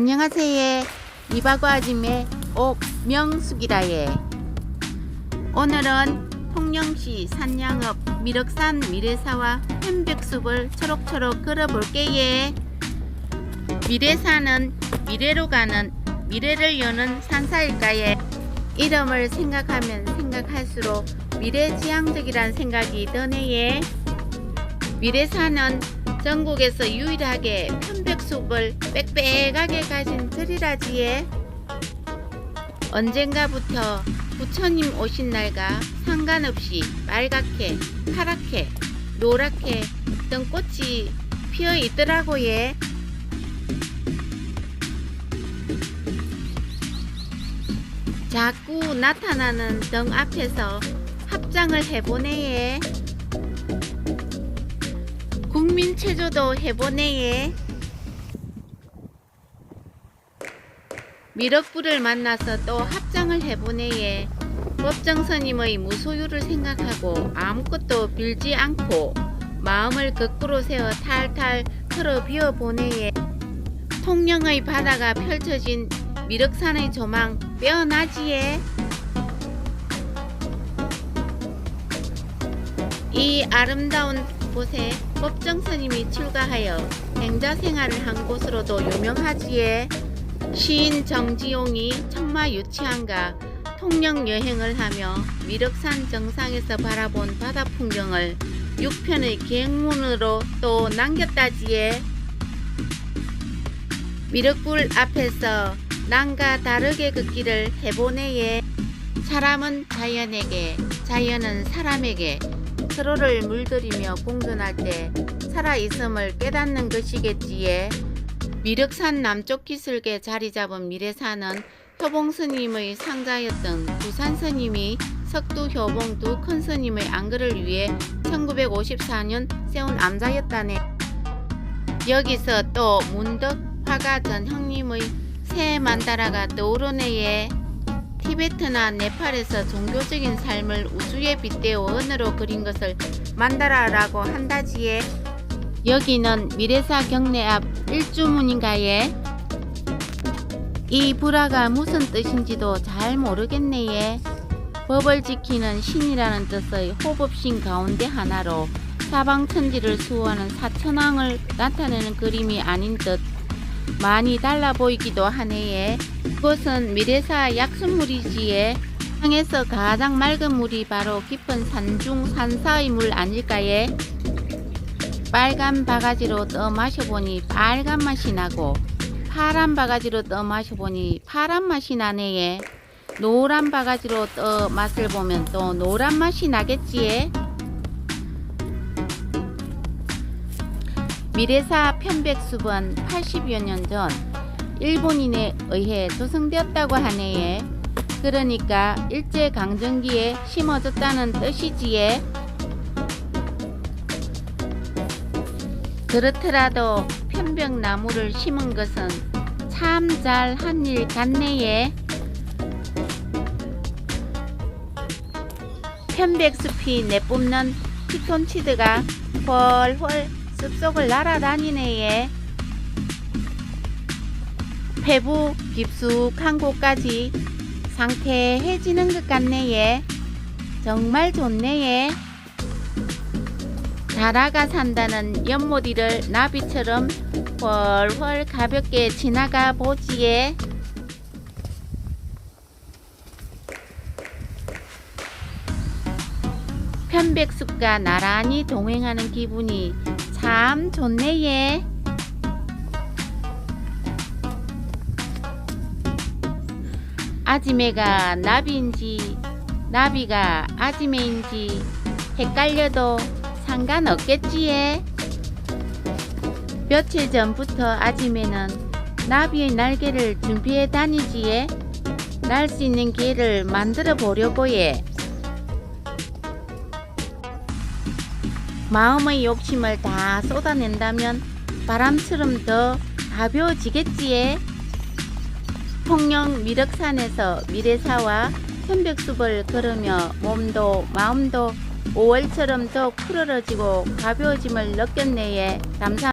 안녕하세요. 이바구 아짐의 옥명숙이라예. 오늘은 통영시 산양읍 미륵산 미래사와 편백숲을 초록초록 걸어볼게요. 미래산은 미래로 가는 미래를 여는 산사일까에 이름을 생각하면 생각할수록 미래지향적이란 생각이 드네요. 미래산은 전국에서 유일하게 편백숲을 빽빽하게 가진 들이라지에 언젠가부터 부처님 오신 날과 상관없이 빨갛게, 파랗게, 노랗게 등 꽃이 피어 있더라고요. 자꾸 나타나는 등 앞에서 합장을 해보네요. 국민 체조도 해보네요. 미륵불을 만나서 또 합장을 해보네요. 법정 스님의 무소유를 생각하고 아무것도 빌지 않고 마음을 거꾸로 세워 탈탈 털어 비워 보네요. 통영의 바다가 펼쳐진 미륵산의 조망 빼어나지에 이 아름다운 곳에 법정 스님이 출가하여 행자 생활을 한 곳으로도 유명하지에 시인 정지용이 청마 유치한가 통영 여행을 하며 미륵산 정상에서 바라본 바다 풍경을 6편의 기행문으로 또 남겼다지에 미륵불 앞에서 남과 다르게 걷기를 해보네에 사람은 자연에게 자연은 사람에게 서로를 물들이며 공존할 때 살아있음을 깨닫는 것이겠지에 미륵산 남쪽 기슭에 자리 잡은 미래산은 효봉 스님의 상자였던 부산 스님이 석두 효봉 두 큰 스님의 안글을 위해 1954년 세운 암자였다네. 여기서 또 문덕 화가 전 형님의 새 만다라가 떠오르네에 티베트나 네팔에서 종교적인 삶을 우주에 빗대어 언어로 그린 것을 만다라라고 한다지에 여기는 미래사 경내 앞 일주문인가에 이 불화가 무슨 뜻인지도 잘 모르겠네예. 법을 지키는 신이라는 뜻의 호법신 가운데 하나로 사방천지를 수호하는 사천왕을 나타내는 그림이 아닌 듯 많이 달라 보이기도 하네에. 이곳은 미래사 약수물이지에 땅에서 가장 맑은 물이 바로 깊은 산중 산사의 물 아닐까에? 빨간 바가지로 떠 마셔보니 빨간 맛이 나고 파란 바가지로 떠 마셔보니 파란 맛이 나네예. 노란 바가지로 떠 맛을 보면 또 노란 맛이 나겠지에. 미래사 편백숲은 80여 년 전 일본인에 의해 조성되었다고 하네에. 그러니까 일제 강점기에 심어졌다는 뜻이지에. 그렇더라도 편백나무를 심은 것은 참 잘 한 일 같네에. 편백숲이 내뿜는 피톤치드가 훨훨 숲속을 날아다니네에. 배부 깊숙한 곳까지 상쾌해지는 것 같네에. 정말 좋네에. 자라가 산다는 연못이를 나비처럼 훨훨 가볍게 지나가 보지에. 편백숲과 나란히 동행하는 기분이 참 좋네예. 아지매가 나비인지 나비가 아지매인지 헷갈려도 상관없겠지에. 며칠 전부터 아지매는 나비의 날개를 준비해 다니지에. 날 수 있는 기회를 만들어 보려고 해. 마음의 욕심을 다 쏟아낸다면 바람처럼 더 가벼워지겠지에. 통영 미륵산에서 미래사와 편백숲을 걸으며 몸도 마음도 5월처럼 더 푸르러지고 가벼워짐을 느꼈네에. 감사